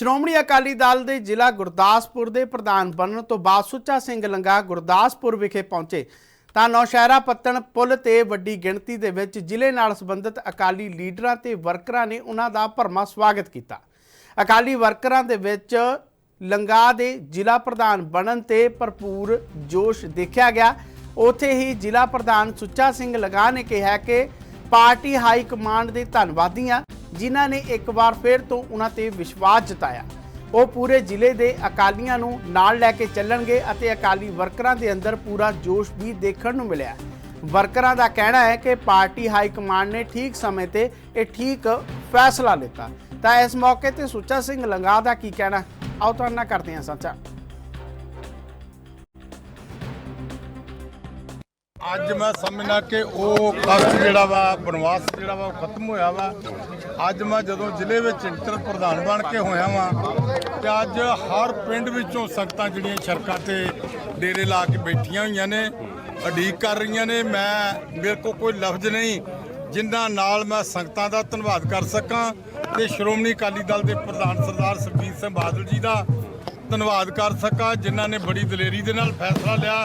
ਸ਼੍ਰੋਮਣੀ ਅਕਾਲੀ ਦਲ ਦੇ ਜ਼ਿਲ੍ਹਾ ਗੁਰਦਾਸਪੁਰ ਦੇ ਪ੍ਰਧਾਨ ਬਣਨ ਤੋਂ ਬਾਅਦ ਸੁੱਚਾ ਸਿੰਘ ਲੰਗਾ ਗੁਰਦਾਸਪੁਰ ਵਿਖੇ ਪਹੁੰਚੇ। ਤਾਂ ਨੌਸ਼ਹਿਰਾ ਪੱਤਣ ਪੁਲ ਤੇ ਵੱਡੀ ਗਿਣਤੀ ਦੇ ਵਿੱਚ ਜ਼ਿਲ੍ਹੇ ਨਾਲ ਸੰਬੰਧਿਤ ਅਕਾਲੀ ਲੀਡਰਾਂ ਤੇ ਵਰਕਰਾਂ ਨੇ ਉਹਨਾਂ ਦਾ ਭਰਮਾ ਸਵਾਗਤ ਕੀਤਾ। ਅਕਾਲੀ ਵਰਕਰਾਂ ਦੇ ਵਿੱਚ ਲੰਗਾ ਦੇ ਜ਼ਿਲ੍ਹਾ ਪ੍ਰਧਾਨ ਬਣਨ ਤੇ ਭਰਪੂਰ ਜੋਸ਼ ਦੇਖਿਆ ਗਿਆ। ਉੱਥੇ ਹੀ ਜ਼ਿਲ੍ਹਾ ਪ੍ਰਧਾਨ ਸੁੱਚਾ ਸਿੰਘ ਲੰਗਾ ਨੇ ਕਿਹਾ ਕਿ ਪਾਰਟੀ ਹਾਈ ਕਮਾਂਡ ਦੇ ਧੰਨਵਾਦੀ ਹਾਂ ਜਿਨ੍ਹਾਂ ਨੇ ਇੱਕ ਵਾਰ ਫਿਰ ਤੋਂ ਉਹਨਾਂ ਤੇ ਵਿਸ਼ਵਾਸ ਜਤਾਇਆ। ਉਹ ਪੂਰੇ ਜ਼ਿਲ੍ਹੇ ਦੇ ਅਕਾਲੀਆਂ ਨੂੰ ਨਾਲ ਲੈ ਕੇ ਚੱਲਣਗੇ ਅਤੇ ਅਕਾਲੀ ਵਰਕਰਾਂ ਦੇ ਅੰਦਰ ਪੂਰਾ ਜੋਸ਼ ਵੀ ਦੇਖਣ ਨੂੰ ਮਿਲਿਆ। ਵਰਕਰਾਂ ਦਾ ਕਹਿਣਾ ਹੈ ਕਿ ਪਾਰਟੀ ਹਾਈ ਕਮਾਂਡ ਨੇ ਠੀਕ ਸਮੇਂ ਤੇ ਇਹ ਠੀਕ ਫੈਸਲਾ ਲਿੱਤਾ। ਤਾਂ ਇਸ ਮੌਕੇ ਤੇ ਸੁੱਚਾ ਸਿੰਘ ਲੰਗਾ ਦਾ ਕੀ ਕਹਿਣਾ? ਆਓ ਤੁਹਾਡੇ ਨਾਲ ਕਰਦੇ ਹਾਂ ਸਾਂਝਾ। ਅੱਜ ਮੈਂ ਸਮਝਣਾ ਕਿ ਉਹ ਕਸ਼ਟ ਜਿਹੜਾ ਵਾ, ਬਨਵਾਸ ਜਿਹੜਾ ਵਾ, ਉਹ ਖਤਮ ਹੋਇਆ ਵਾ। ਅੱਜ ਮੈਂ ਜਦੋਂ ਜ਼ਿਲ੍ਹੇ ਵਿੱਚ ਇੰਟਰ ਪ੍ਰਧਾਨ ਬਣ ਕੇ ਹੋਇਆ ਵਾਂ, ਤੇ ਅੱਜ ਹਰ ਪਿੰਡ ਵਿੱਚੋਂ ਸੰਗਤਾਂ ਜਿਹੜੀਆਂ ਸੜਕਾਂ ਤੇ ਡੇਰੇ ਲਾ ਕੇ ਬੈਠੀਆਂ ਹੋਈਆਂ ਨੇ, ਉਡੀਕ ਕਰ ਰਹੀਆਂ ਨੇ। ਮੈਂ, ਮੇਰੇ ਕੋਲ ਕੋਈ ਲਫ਼ਜ਼ ਨਹੀਂ ਜਿਨ੍ਹਾਂ ਨਾਲ ਮੈਂ ਸੰਗਤਾਂ ਦਾ ਧੰਨਵਾਦ ਕਰ ਸਕਾਂ ਤੇ ਸ਼੍ਰੋਮਣੀ ਅਕਾਲੀ ਦਲ ਦੇ ਪ੍ਰਧਾਨ ਸਰਦਾਰ ਸੁਖਬੀਰ ਸਿੰਘ ਬਾਦਲ ਜੀ ਦਾ ਧੰਨਵਾਦ ਕਰ ਸਕਾਂ, ਜਿਨ੍ਹਾਂ ਨੇ ਬੜੀ ਦਲੇਰੀ ਦੇ ਨਾਲ ਫੈਸਲਾ ਲਿਆ।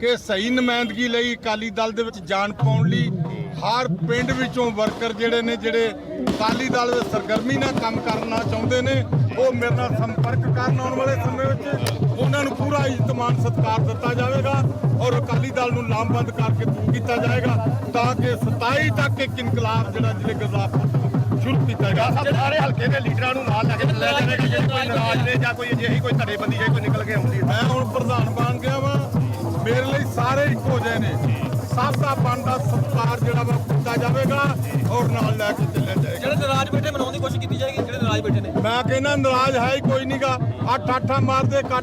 ਕਿ ਸਹੀ ਨੁਮਾਇੰਦਗੀ ਲਈ ਅਕਾਲੀ ਦਲ ਦੇ ਵਿੱਚ ਜਾਣ ਪਾਉਣ ਲਈ ਹਰ ਪਿੰਡ ਵਿੱਚੋਂ ਵਰਕਰ ਜਿਹੜੇ ਨੇ ਜਿਹੜੇ ਅਕਾਲੀ ਦਲ ਦੇ ਸਰਗਰਮੀ ਨਾਲ ਕੰਮ ਕਰਨਾ ਚਾਹੁੰਦੇ ਨੇ ਉਹ ਮੇਰੇ ਨਾਲ ਸੰਪਰਕ ਕਰਨ ਆਉਣ ਵਾਲੇ ਸਮੇਂ ਵਿੱਚ ਉਹਨਾਂ ਨੂੰ ਪੂਰਾ ਇੱਜ਼ਤਮਾਨ ਸਤਿਕਾਰ ਦਿੱਤਾ ਜਾਵੇਗਾ ਔਰ ਅਕਾਲੀ ਦਲ ਨੂੰ ਲਾਮਬੰਦ ਕਰਕੇ ਦੂਰ ਕੀਤਾ ਜਾਏਗਾ ਤਾਂ ਕਿ 27 ਤੱਕ ਇੱਕ ਇਨਕਲਾਬ ਜਿਹੜਾ ਜ਼ਿਲ੍ਹੇ ਗੁਰਦਾਸਪੁਰ ਸ਼ੁਰੂ ਕੀਤਾ ਸਾਹਿਬ ਸਾਰੇ ਹਲਕੇ ਦੇ ਲੀਡਰਾਂ ਨੂੰ ਨਾਲ ਲੈ ਕੇ ਲੈ ਜਾਣੇ ਕਿ ਜੇ ਕੋਈ ਨਾਰਾਜ਼ ਨੇ ਜਾਂ ਕੋਈ ਅਜਿਹੀ ਕੋਈ ਧੜੇਬੰਦੀ ਜੇ ਕੋਈ ਨਿਕਲ ਕੇ ਆਉਂਦੀ ਹੈ। ਮੈਂ ਹੁਣ ਪ੍ਰਧਾਨ ਬਣ ਗਿਆ ਇੱਕੋ ਜਿਹੇ ਨੇ। ਸਭ ਦਾ ਬਣਦਾ ਸਤਿਕਾਰ ਜਿਹੜਾ ਵਾ ਕੀਤਾ ਜਾਵੇਗਾ ਔਰ ਨਾਲ ਲੈ ਕੇ ਚੱਲਿਆ ਜਾਏਗਾ। ਜਿਹੜੇ ਨਾਰਾਜ਼ ਬੈਠੇ ਮਨਾਉਣ ਦੀ ਕੋਸ਼ਿਸ਼ ਕੀਤੀ ਜਾਏਗੀ ਜਿਹੜੇ ਨਾਰਾਜ਼ ਬੈਠੇ ਨੇ। ਮੈਂ ਕਹਿੰਦਾ ਨਾਰਾਜ਼ ਹੈ ਹੀ ਕੋਈ ਨਹੀਂਗਾ ਅੱਠ ਅੱਠਾਂ ਮਾਰਦੇ